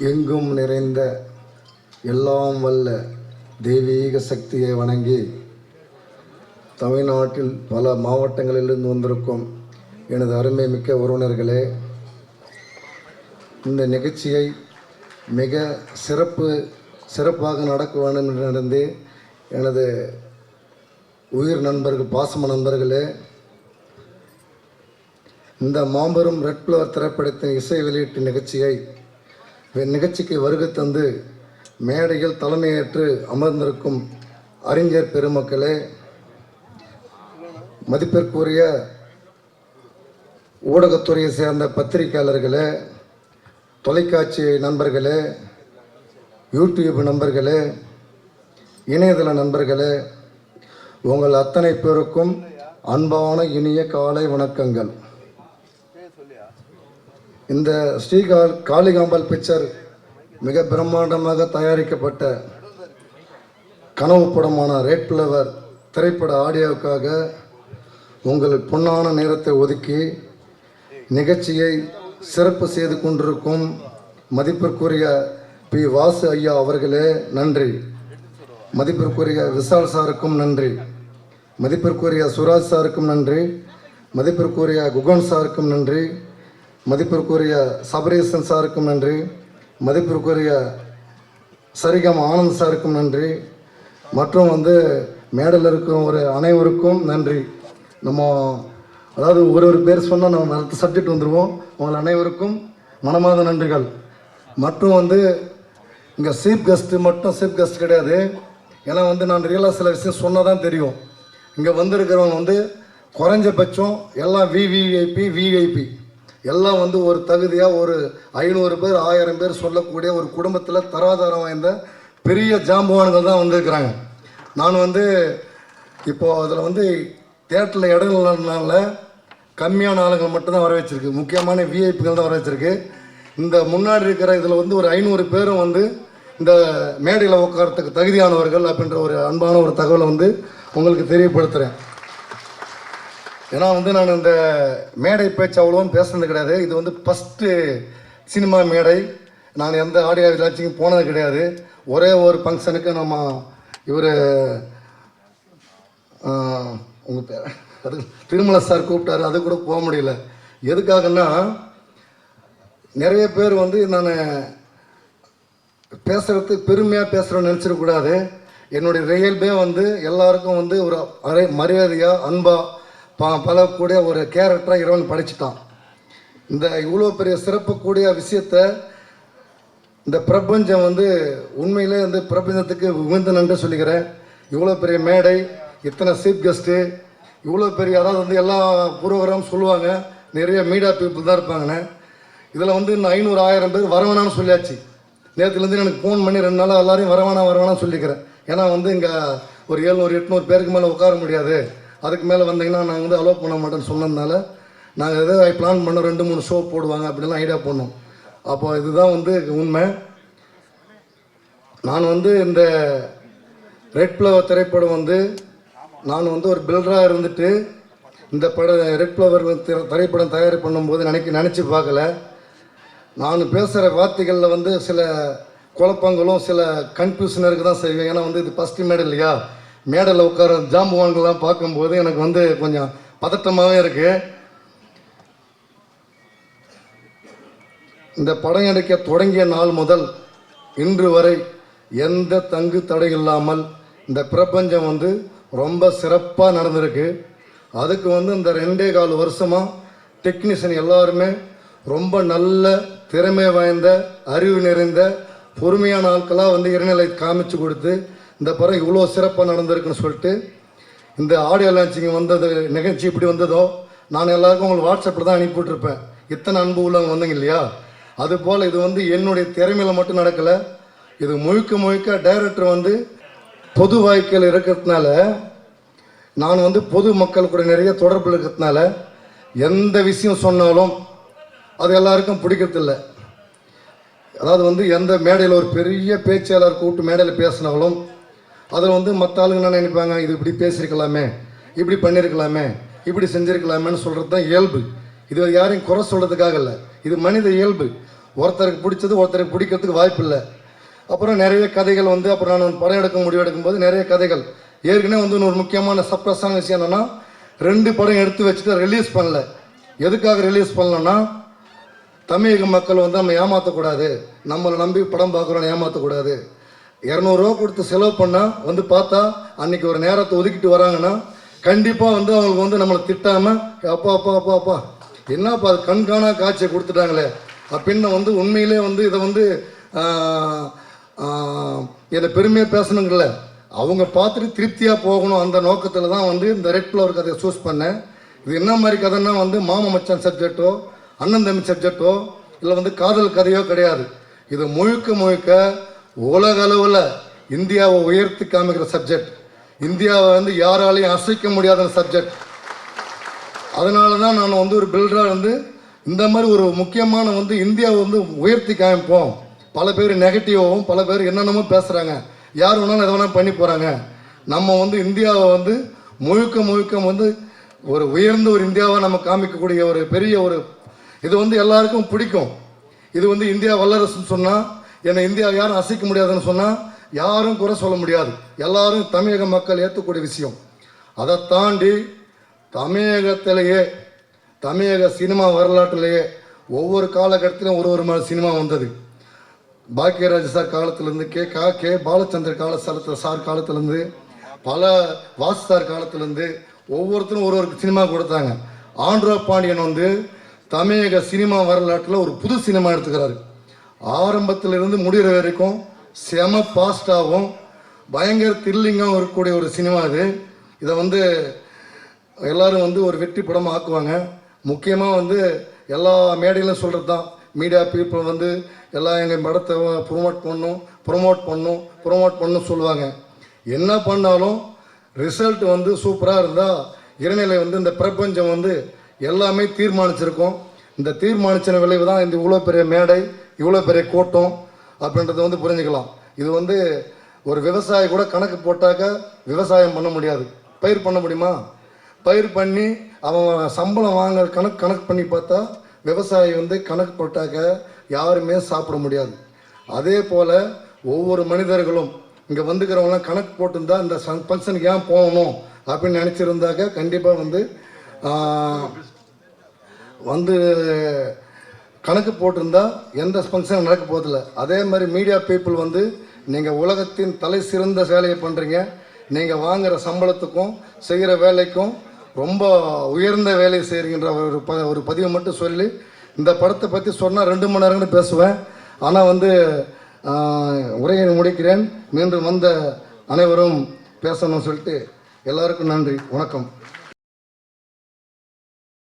எங்கும் நிறைந்த எல்லாம் வல்ல தெய்வீக சக்தியை வணங்கி தமிழ்நாட்டில் பல மாவட்டங்களிலிருந்து வந்திருக்கும் எனது அருமை மிக்க உறவினர்களே இந்த நிகழ்ச்சியை மிக சிறப்பு சிறப்பாக நடக்க வேண்டும் என்று நடந்து எனது உயிர் நண்பர்கள் பாசம நண்பர்களே இந்த மாபெரும் ரெட் ஃப்ளவர் திரைப்படத்தின் இசை வெளியீட்டு நிகழ்ச்சியை நிகழ்ச்சிக்கு வருகை தந்து மேடையில் தலைமையேற்று அமர்ந்திருக்கும் அறிஞர் பெருமக்களே மதிப்பிற்குரிய ஊடகத்துறையை சேர்ந்த பத்திரிகையாளர்களே தொலைக்காட்சி நண்பர்களே யூடியூப் நண்பர்களே இணையதள நண்பர்களே உங்கள் அத்தனை பேருக்கும் அன்பான இனிய காலை வணக்கங்கள். இந்த ஸ்ரீகால் காளிகாம்பாள் பிக்சர் மிக பிரம்மாண்டமாக தயாரிக்கப்பட்ட கனவு படமான ரேட் பிளவர் திரைப்பட ஆடியோவுக்காக உங்கள் பொன்னான நேரத்தை ஒதுக்கி நிகழ்ச்சியை சிறப்பு செய்து கொண்டிருக்கும் மதிப்பிற்குரிய பி. வாசு ஐயா அவர்களே நன்றி. மதிப்பிற்குரிய விஷால் சாருக்கும் நன்றி. மதிப்பிற்குரிய சுராஜ் சாருக்கும் நன்றி. மதிப்பிற்குரிய குகன் சாருக்கும் நன்றி. மதிப்பிற்குரிய சபரேசன் சாருக்கும் நன்றி. மதிப்பிற்குரிய சரிகம் ஆனந்த் சாருக்கும் நன்றி. மற்றும் வந்து மேடல் இருக்கும் ஒரு அனைவருக்கும் நன்றி. நம்ம அதாவது ஒரு ஒரு பேர் சொன்னால் நம்ம அடுத்த சப்ஜெக்ட் வந்துடுவோம் உங்கள் அனைவருக்கும் மனமார்ந்த நன்றிகள். மற்றும் வந்து இங்கே சீஃப் கெஸ்ட்டு மட்டும் சீஃப் கெஸ்ட் கிடையாது. ஏன்னா வந்து நான் ரியலாக சில விஷயம் சொன்னால் தான் தெரியும். இங்கே வந்திருக்கிறவங்க வந்து குறைஞ்சபட்சம் எல்லாம் விவிஐபி விஐபி எல்லாம் வந்து ஒரு தகுதியாக ஒரு ஐநூறு பேர் ஆயிரம் பேர் சொல்லக்கூடிய ஒரு குடும்பத்தில் தராதாரம் வாய்ந்த பெரிய ஜாம்பவான்கள் தான் வந்திருக்கிறாங்க. நான் வந்து இப்போது அதில் வந்து தேட்டரில் இடம் இல்லைனால கம்மியான ஆளுங்கள் மட்டும்தான் வர வச்சிருக்கு முக்கியமான விஐபிகள் தான் வர வச்சிருக்கு இந்த முன்னாடி இருக்கிற இதில் வந்து ஒரு ஐநூறு பேரும் வந்து இந்த மேடையில் உட்காரத்துக்கு தகுதியானவர்கள் அப்படின்ற ஒரு அன்பான ஒரு தகவலை வந்து உங்களுக்கு தெரியப்படுத்துகிறேன் ஏன்னா வந்து நான் இந்த மேடை பேச்சு அவ்வளோவும் பேசுனது கிடையாது. இது வந்து ஃபஸ்ட்டு சினிமா மேடை. நான் எந்த ஆடியோ விளாச்சிக்கும் போனது கிடையாது. ஒரே ஒரு ஃபங்க்ஷனுக்கு நம்ம இவர் உங்கள் பேர்? அது திருமலை சார் கூப்பிட்டாரு. அது கூட போக முடியல. எதுக்காகன்னா நிறைய பேர் வந்து நான் பேசுறது பெருமையாக பேசுகிறோன்னு நினச்சிடக்கூடாது என்னுடைய ரியல்பே வந்து எல்லாருக்கும் வந்து ஒரு அரை மரியாதையாக அன்பாக ப பழகக்கூடிய ஒரு கேரக்டராக இறைவன் படைச்சிட்டான். இந்த இவ்வளோ பெரிய சிறப்புக்கூடிய விஷயத்த இந்த பிரபஞ்சம் வந்து உண்மையிலே வந்து பிரபஞ்சத்துக்கு உகந்த நன்றி சொல்லிக்கிறேன் இவ்வளோ பெரிய மேடை இத்தனை சீஃப் கெஸ்ட்டு இவ்வளோ பெரிய அதாவது வந்து எல்லா ப்ரோக்ராம் சொல்லுவாங்க நிறைய மீடியா பீப்புள் தான் இருப்பாங்கண்ணே இதில் வந்து இன்னும் ஐநூறு ஆயிரம் பேர் வரவேணான்னு சொல்லியாச்சு. நேற்றுலேருந்து எனக்கு ஃபோன் பண்ணி ரெண்டு நாளாக எல்லாரையும் வரவேணாம் வரவேணாம் சொல்லிக்கிறேன். ஏன்னா வந்து இங்கே ஒரு ஏழ்நூறு எட்நூறு பேருக்கு மேலே உட்கார முடியாது. அதுக்கு மேலே வந்தீங்கன்னா நாங்கள் வந்து அலோவ் பண்ண மாட்டேன்னு சொன்னதுனால நாங்கள் எதோ பிளான் பண்ணோம் ரெண்டு மூணு ஷோ போடுவாங்க அப்படிலாம் ஐடியா பண்ணோம் அப்போ இதுதான் வந்து உண்மை. நான் வந்து இந்த ரெட் ஃப்ளவர் திரைப்படம் வந்து நான் வந்து ஒரு பில்டராக இருந்துட்டு இந்த படம் ரெட் ஃப்ளவர் திரை- திரைப்படம் தயார் பண்ணும்போது நினைக்க நினச்சி பார்க்கல. நான் பேசுகிற வார்த்தைகளில் வந்து சில குழப்பங்களும் சில கன்ஃபியூஷன் இருக்க தான் செய்வேன். ஏன்னா வந்து இது ஃபஸ்ட்டு மேடு இல்லையா? மேடையில் உட்கார ஜாம்புவான்கள்லாம் பார்க்கும்போது எனக்கு வந்து கொஞ்சம் பதட்டமாகவே இருக்குது இந்த படம் எடுக்க தொடங்கிய நாள் முதல் இன்று வரை எந்த தங்கு தடை இல்லாமல் இந்த பிரபஞ்சம் வந்து ரொம்ப சிறப்பாக நடந்திருக்கு. அதுக்கு வந்து இந்த ரெண்டே கால் வருஷமாக டெக்னீஷியன் எல்லாருமே ரொம்ப நல்ல திறமை வாய்ந்த அறிவு நிறைந்த பொறுமையான ஆட்களாக வந்து இறைநிலை காமிச்சு கொடுத்து இந்த படம் இவ்வளோ சிறப்பாக நடந்திருக்குன்னு சொல்லிட்டு இந்த ஆடியோ லான்ச்சிங் வந்தது நிகழ்ச்சி இப்படி வந்ததோ நான் எல்லாருக்கும் உங்களுக்கு வாட்ஸ்அப்பில் தான் அனுப்பிவிட்டுருப்பேன். இத்தனை அன்பு உள்ளவங்க வந்தீங்க இல்லையா? அதுபோல் இது வந்து என்னுடைய திறமையில் மட்டும் நடக்கலை. இது முழுக்க முழுக்க டைரக்டர் வந்து பொது வாய்க்கையில் இருக்கிறதுனால நான் வந்து பொது மக்கள் கூட நிறைய தொடர்பில் இருக்கிறதுனால எந்த விஷயம் சொன்னாலும் அது எல்லாருக்கும் பிடிக்கிறதில்ல. அதாவது வந்து எந்த மேடையில் ஒரு பெரிய பேச்சாளர் கூப்பிட்டு மேடையில் பேசினாலும் அதில் வந்து மற்ற ஆளுங்க என்ன நினைப்பாங்க? இது இப்படி பேசியிருக்கலாமே இப்படி பண்ணியிருக்கலாமே இப்படி செஞ்சிருக்கலாமேன்னு சொல்கிறது தான் இயல்பு. இது யாரையும் குறை சொல்கிறதுக்காக இல்லை. இது மனித இயல்பு. ஒருத்தருக்கு பிடிச்சது ஒருத்தருக்கு பிடிக்கிறதுக்கு வாய்ப்பு இல்லை. அப்புறம் நிறைய கதைகள் வந்து அப்புறம் நான் படம் எடுக்க முடிவு எடுக்கும்போது நிறைய கதைகள். ஏற்கனவே வந்து ஒரு முக்கியமான சப்ரஸான விஷயம் என்னென்னா ரெண்டு படம் எடுத்து வச்சுட்டு ரிலீஸ் பண்ணல. எதுக்காக ரிலீஸ் பண்ணலன்னா தமிழக மக்கள் வந்து நம்ம ஏமாற்றக்கூடாது நம்மளை நம்பி படம் பார்க்குறோன்னு ஏமாற்றக்கூடாது இரநூறுவா கொடுத்து செலவு பண்ணால் வந்து பார்த்தா அன்னைக்கு ஒரு நேரத்தை ஒதுக்கிட்டு வராங்கன்னா கண்டிப்பாக வந்து அவங்களுக்கு வந்து நம்மளை திட்டாமல் அப்பா அப்பா அப்பா அப்பா என்னப்பா அது கண்காணா காட்சியை கொடுத்துட்டாங்களே? அப்படின்னு வந்து உண்மையிலே வந்து இதை வந்து இதை பெருமையாக பேசணுங்கள்ல அவங்க பார்த்துட்டு திருப்தியாக போகணும் அந்த நோக்கத்தில் தான் வந்து இந்த ரெட் ஃப்ளவர் கதையை சூஸ் பண்ணேன். இது என்ன மாதிரி கதைன்னா வந்து மாமா மச்சான் சப்ஜெக்டோ அண்ணன் தம்பி சப்ஜெக்டோ இல்லை வந்து காதல் கதையோ கிடையாது. இது முழுக்க முழுக்க உலக அளவில் இந்தியாவை உயர்த்தி காமிக்கிற சப்ஜெக்ட் இந்தியாவை வந்து யாராலையும் அசைக்க முடியாத சப்ஜெக்ட் அதனால தான் நான் வந்து ஒரு பில்டராக வந்து இந்த மாதிரி ஒரு முக்கியமான வந்து இந்தியாவை வந்து உயர்த்தி காமிப்போம். பல பேர் நெகட்டிவாகவும் பல பேர் என்னென்னமோ பேசுகிறாங்க யார் வேணாலும் எதை வேணாலும் பண்ணி போகிறாங்க நம்ம வந்து இந்தியாவை வந்து முழுக்க முழுக்க வந்து ஒரு உயர்ந்த ஒரு இந்தியாவை நம்ம காமிக்கக்கூடிய ஒரு பெரிய ஒரு இது வந்து எல்லாருக்கும் பிடிக்கும். இது வந்து இந்தியா வல்லரசுன்னு சொன்னால் என்னை இந்தியா யாரும் அசைக்க முடியாதுன்னு சொன்னால் யாரும் குறை சொல்ல முடியாது. எல்லாரும் தமிழக மக்கள் ஏற்றக்கூடிய விஷயம். அதை தாண்டி தமிழகத்திலேயே தமிழக சினிமா வரலாற்றிலேயே ஒவ்வொரு காலகட்டத்திலும் ஒரு ஒரு மாதிரி சினிமா வந்தது. பாக்கியராஜ் சார் காலத்திலேருந்து கே கா கே பாலச்சந்தர் கால சார் சார் காலத்திலேருந்து பல வாசு சார் காலத்திலேருந்து ஒவ்வொருத்தரும் ஒரு ஒரு சினிமா கொடுத்தாங்க. ஆண்ட்ரோ பாண்டியன் வந்து தமிழக சினிமா வரலாற்றில் ஒரு புது சினிமா எடுத்துக்கிறாரு. ஆரம்பத்திலிருந்து முடிகிற வரைக்கும் செம பாஸ்டாகவும் பயங்கர த்ரில்லிங்காகவும் இருக்கக்கூடிய ஒரு சினிமா அது. இதை வந்து எல்லோரும் வந்து ஒரு வெற்றி படமாக ஆக்குவாங்க. முக்கியமாக வந்து எல்லா மேடையிலும் சொல்கிறது தான். மீடியா பீப்புள் வந்து எல்லாம் எங்கள் படத்தை ப்ரொமோட் பண்ணும் ப்ரொமோட் பண்ணும் ப்ரொமோட் பண்ணும் சொல்லுவாங்க. என்ன பண்ணாலும் ரிசல்ட் வந்து சூப்பராக இருந்தால் இறைநிலை வந்து இந்த பிரபஞ்சம் வந்து எல்லாமே தீர்மானிச்சிருக்கோம். இந்த தீர்மானிச்சின விளைவு தான் இந்த இவ்வளோ பெரிய மேடை இவ்வளோ பெரிய கூட்டம் அப்படின்றத வந்து புரிஞ்சுக்கலாம். இது வந்து ஒரு விவசாயி கூட கணக்கு போட்டாக்க விவசாயம் பண்ண முடியாது. பயிர் பண்ண முடியுமா? பயிர் பண்ணி அவன் சம்பளம் வாங்க கணக்கு கணக்கு பண்ணி பார்த்தா விவசாயி வந்து கணக்கு போட்டாக்க யாருமே சாப்பிட முடியாது. அதே போல் ஒவ்வொரு மனிதர்களும் இங்கே வந்துக்கிறவங்களாம் கணக்கு போட்டிருந்தா இந்த ஃபங்க்ஷனுக்கு ஏன் போகணும் அப்படின்னு நினச்சிருந்தாக்க கண்டிப்பாக வந்து வந்து கணக்கு போட்டிருந்தா எந்த ஃபங்க்ஷனும் நடக்க போதில்ல அதே மாதிரி மீடியா பீப்புள் வந்து நீங்கள் உலகத்தின் தலை சிறந்த வேலையை பண்ணுறீங்க நீங்கள் வாங்குகிற சம்பளத்துக்கும் செய்கிற வேலைக்கும் ரொம்ப உயர்ந்த வேலையை செய்கிறீங்கன்ற ஒரு ப ஒரு பதிவை மட்டும் சொல்லி இந்த படத்தை பற்றி சொன்னால் ரெண்டு மணி நேரம்னு பேசுவேன். ஆனால் வந்து உரையை முடிக்கிறேன். மீண்டும் வந்த அனைவரும் பேசணும்னு சொல்லிட்டு எல்லாருக்கும் நன்றி. வணக்கம்.